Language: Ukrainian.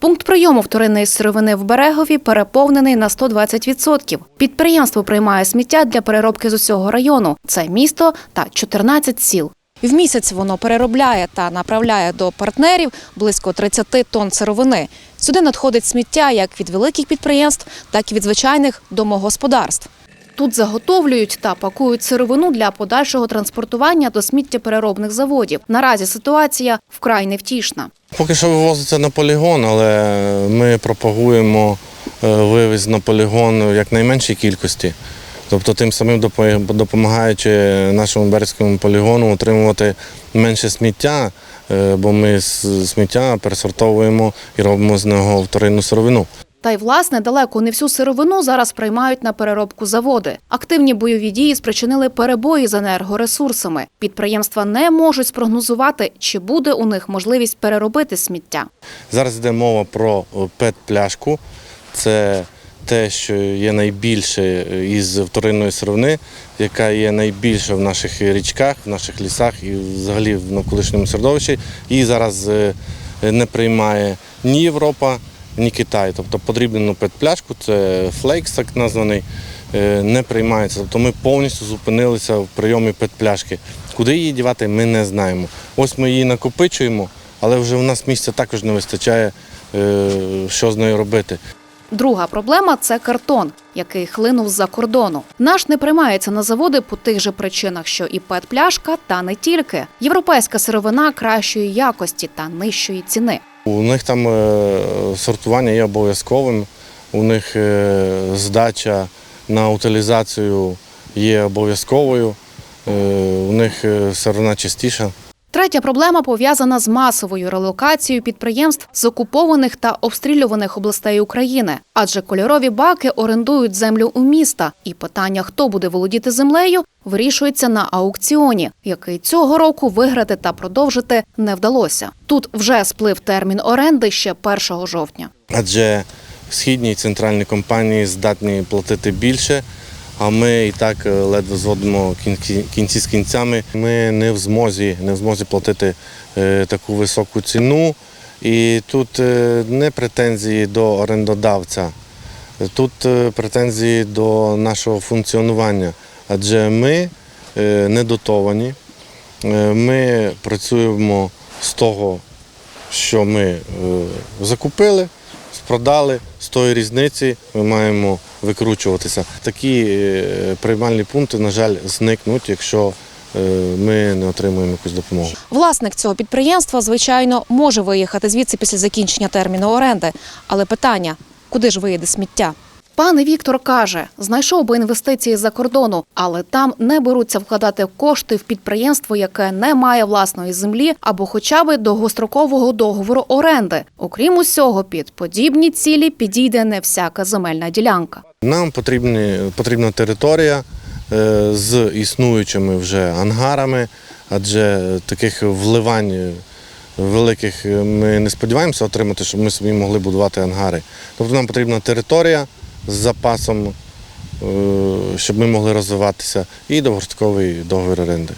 Пункт прийому вторинної сировини в Берегові переповнений на 120%. Підприємство приймає сміття для переробки з усього району. Це місто та 14 сіл. В місяць воно переробляє та направляє до партнерів близько 30 тонн сировини. Сюди надходить сміття як від великих підприємств, так і від звичайних домогосподарств. Тут заготовлюють та пакують сировину для подальшого транспортування до сміттєпереробних заводів. Наразі ситуація вкрай невтішна. Поки що вивозиться на полігон, але ми пропагуємо е, вивіз на полігон в якнайменшій кількості. Тобто тим самим допомагаючи нашому березькому полігону отримувати менше сміття, е, бо ми сміття пересортовуємо і робимо з нього вторинну сировину. Та й власне далеко не всю сировину зараз приймають на переробку заводи. Активні бойові дії спричинили перебої з енергоресурсами. Підприємства не можуть спрогнозувати, чи буде у них можливість переробити сміття. Зараз йде мова про пет-пляшку. Це те, що є найбільше із вторинної сировини, яка є найбільша в наших річках, в наших лісах і взагалі в навколишньому середовищі. Її зараз е, не приймає ні Європа, ні Китай. Тобто потрібну пет-пляшку, це флейкс так названий, е, не приймається. Тобто ми повністю зупинилися в прийомі пет-пляшки. Куди її дівати, ми не знаємо. Ось ми її накопичуємо, але вже в нас місця також не вистачає, е, що з нею робити. Друга проблема це картон, який хлинув з-за кордону. Наш не приймається на заводи по тих же причинах, що і пет-пляшка, та не тільки. Європейська сировина кращої якості та нижчої ціни. У них там е, сортування є обов'язковим, у них е, здача на утилізацію є обов'язковою, е, у них сировина чистіша. Третя проблема пов'язана з масовою релокацією підприємств з окупованих та обстрілюваних областей України, адже кольорові баки орендують землю у міста, і питання, хто буде володіти землею, вирішується на аукціоні, який цього року виграти та продовжити не вдалося. Тут вже сплив термін оренди ще 1 жовтня. Адже східні і центральні компанії здатні платити більше, а ми і так е, ледве зводимо кінці, з кінцями. Ми не в змозі, не в змозі платити е, таку високу ціну. І тут е, не претензії до орендодавця, тут претензії до нашого функціонування. Адже ми не дотовані, ми працюємо з того, що ми закупили, продали, з тої різниці ми маємо викручуватися. Такі е, приймальні пункти, на жаль, зникнуть, якщо е, ми не отримуємо якусь допомогу. Власник цього підприємства, звичайно, може виїхати звідси після закінчення терміну оренди. Але питання куди ж виїде сміття? Пан Віктор каже, знайшов би інвестиції за кордону, але там не беруться вкладати кошти в підприємство, яке не має власної землі або хоча б довгострокового договору оренди. Окрім усього, під подібні цілі підійде не всяка земельна ділянка. Нам потрібні, потрібна територія е, з існуючими вже ангарами, адже таких вливань великих ми не сподіваємося отримати, щоб ми собі могли будувати ангари. Тобто нам потрібна територія з запасом, е, щоб ми могли розвиватися, і довгостроковий договір оренди.